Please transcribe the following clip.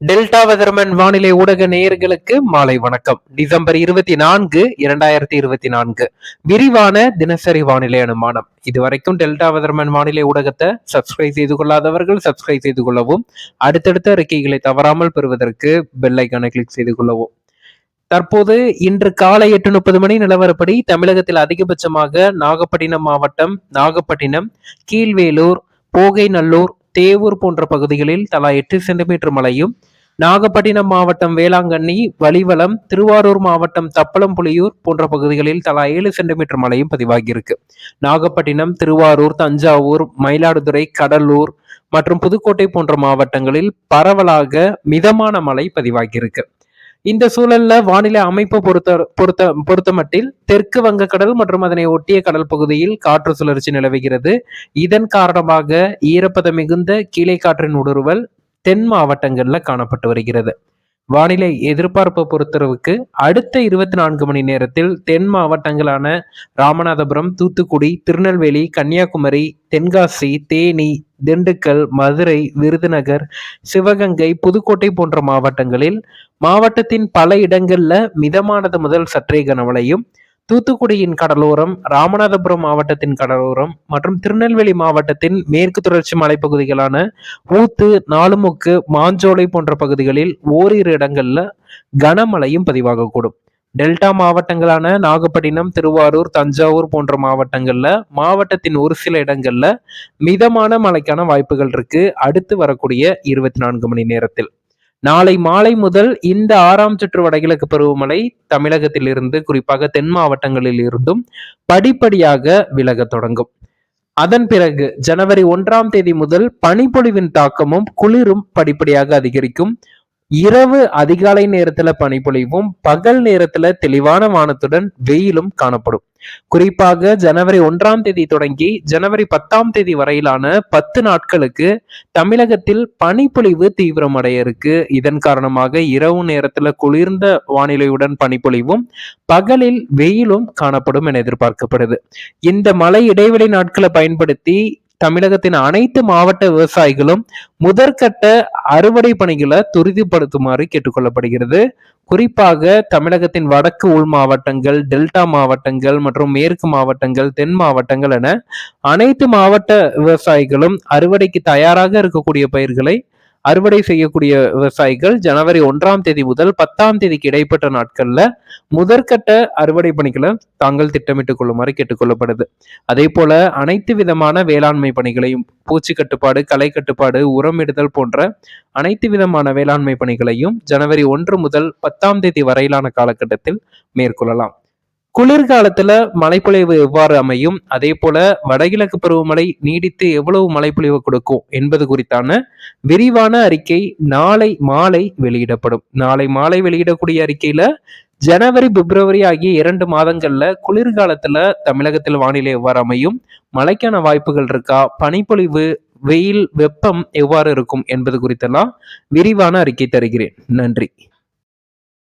Delta weatherman வானிலை ஊடக நேயர்களுக்கு மாலை வணக்கம். டிசம்பர் இருபத்தி நான்கு இரண்டாயிரத்தி இருபத்தி நான்கு. விரிவான தினசரி வானிலை அனுமானம். இதுவரைக்கும் டெல்டா வெதர்மன் வானிலை ஊடகத்தை சப்ஸ்கிரைப் செய்து கொள்ளாதவர்கள் சப்ஸ்கிரைப் செய்து கொள்ளவும் அடுத்தடுத்த அறிக்கைகளை தவறாமல் பெறுவதற்கு பெல்லைக்கான கிளிக் செய்து கொள்ளவும். தற்போது இன்று காலை எட்டு முப்பது மணி நிலவரப்படி தமிழகத்தில் அதிகபட்சமாக நாகப்பட்டினம் மாவட்டம் நாகப்பட்டினம் கீழ்வேலூர் போகைநல்லூர் தேவூர் போன்ற பகுதிகளில் தலா எட்டு சென்டிமீட்டர் மழையும் நாகப்பட்டினம் மாவட்டம் வேளாங்கண்ணி வலிவலம் திருவாரூர் மாவட்டம் தப்பளம்புலியூர் போன்ற பகுதிகளில் தலா ஏழு சென்டிமீட்டர் மழையும் பதிவாகியிருக்கு. நாகப்பட்டினம் திருவாரூர் தஞ்சாவூர் மயிலாடுதுறை கடலூர் மற்றும் புதுக்கோட்டை போன்ற மாவட்டங்களில் பரவலாக மிதமான மழை பதிவாகியிருக்கு. இந்த சூழல்ல வானிலை அமைப்பு பொறுத்த பொறுத்த பொறுத்தமட்டில் தெற்கு வங்கக்கடல் மற்றும் அதனை ஒட்டிய கடல் பகுதியில் காற்று சுழற்சி நிலவுகிறது. இதன் காரணமாக ஈரப்பதம் மிகுந்த கீழே காற்றின் ஊடுருவல் தென் மாவட்டங்கள்ல காணப்பட்டு வருகிறது. வானிலை எதிர்பார்ப்பை பொறுத்தளவுக்கு அடுத்த இருபத்தி நான்கு மணி நேரத்தில் தென் மாவட்டங்களான ராமநாதபுரம் தூத்துக்குடி திருநெல்வேலி கன்னியாகுமரி தென்காசி தேனி திண்டுக்கல் மதுரை விருதுநகர் சிவகங்கை புதுக்கோட்டை போன்ற மாவட்டங்களில் மாவட்டத்தின் பல இடங்கள்ல மிதமானது முதல் சற்றே கனமழையும் தூத்துக்குடியின் கடலோரம் ராமநாதபுரம் மாவட்டத்தின் கடலோரம் மற்றும் திருநெல்வேலி மாவட்டத்தின் மேற்கு தொடர்ச்சி மலைப்பகுதிகளான ஊத்து நாலுமுக்கு மாஞ்சோலை போன்ற பகுதிகளில் ஓரிரு இடங்கள்ல கனமழையும் பதிவாகக்கூடும் டெல்டா மாவட்டங்களான நாகப்பட்டினம் திருவாரூர் தஞ்சாவூர் போன்ற மாவட்டங்கள்ல மாவட்டத்தின் ஒரு சில இடங்கள்ல மிதமான மழைக்கான வாய்ப்புகள் இருக்கு. அடுத்து வரக்கூடிய இருபத்தி நான்கு மணி நேரத்தில். நாளை மாலை முதல் இந்த ஆறாம் சுற்று வடகிழக்கு பருவமழை தமிழகத்தில் இருந்து குறிப்பாக தென் மாவட்டங்களில் இருந்தும் படிப்படியாக விலக தொடங்கும். அதன் பிறகு ஜனவரி ஒன்றாம் தேதி முதல் பனிப்பொழிவின் தாக்கமும் குளிரும் படிப்படியாக அதிகரிக்கும். இரவு அதிகாலை நேரத்துல பனிப்பொழிவும் பகல் நேரத்துல தெளிவான வானத்துடன் வெயிலும் காணப்படும். குறிப்பாக ஜனவரி ஒன்றாம் தேதி தொடங்கி ஜனவரி பத்தாம் தேதி வரையிலான பத்து நாட்களுக்கு தமிழகத்தில் பனிப்பொழிவு தீவிரமடைய இருக்கு இதன் காரணமாக இரவு நேரத்துல குளிர்ந்த வானிலையுடன் பனிப்பொழிவும் பகலில் வெயிலும் காணப்படும் என எதிர்பார்க்கப்படுது. இந்த மழை இடைவெளி நாட்களை பயன்படுத்தி தமிழகத்தின் அனைத்து மாவட்ட விவசாயிகளும் முதற்கட்ட அறுவடை பணிகளை துரிதப்படுத்துமாறு கேட்டுக்கொள்ளப்படுகிறது. குறிப்பாக தமிழகத்தின் வடக்கு உள் மாவட்டங்கள் டெல்டா மாவட்டங்கள் மற்றும் மேற்கு மாவட்டங்கள் தென் மாவட்டங்கள் என அனைத்து மாவட்ட விவசாயிகளும் அறுவடைக்கு தயாராக இருக்கக்கூடிய பயிர்களை அறுவடை செய்யக்கூடிய விவசாயிகள் ஜனவரி ஒன்றாம் தேதி முதல் பத்தாம் தேதிக்கு இடைப்பட்ட நாட்கள்ல முதற்கட்ட அறுவடை பணிகளை தாங்கள் திட்டமிட்டுக் கொள்ளுமாறு கேட்டுக்கொள்ளப்படுது. அதே போல அனைத்து விதமான வேளாண்மை பணிகளையும் பூச்சி கட்டுப்பாடு களை கட்டுப்பாடு உரமிடுதல் போன்ற அனைத்து விதமான வேளாண்மை பணிகளையும் ஜனவரி ஒன்று முதல் பத்தாம் தேதி வரையிலான காலகட்டத்தில் மேற்கொள்ளலாம். குளிர்காலத்துல மழைப்பொழிவு எவ்வாறு அமையும்? அதே போல வடகிழக்கு பருவமழை நீடித்து எவ்வளவு மழைப்பொழிவு கொடுக்கும் என்பது குறித்தான விரிவான அறிக்கை நாளை மாலை வெளியிடப்படும். நாளை மாலை வெளியிடக்கூடிய அறிக்கையில ஜனவரி பிப்ரவரி ஆகிய இரண்டு மாதங்கள்ல குளிர்காலத்துல தமிழகத்தில் வானிலை எவ்வாறு அமையும்? மழைக்கான வாய்ப்புகள் இருக்கா? பனிப்பொழிவு வெயில் வெப்பம் எவ்வாறு இருக்கும் என்பது குறித்தெல்லாம் விரிவான அறிக்கை தருகிறேன். நன்றி.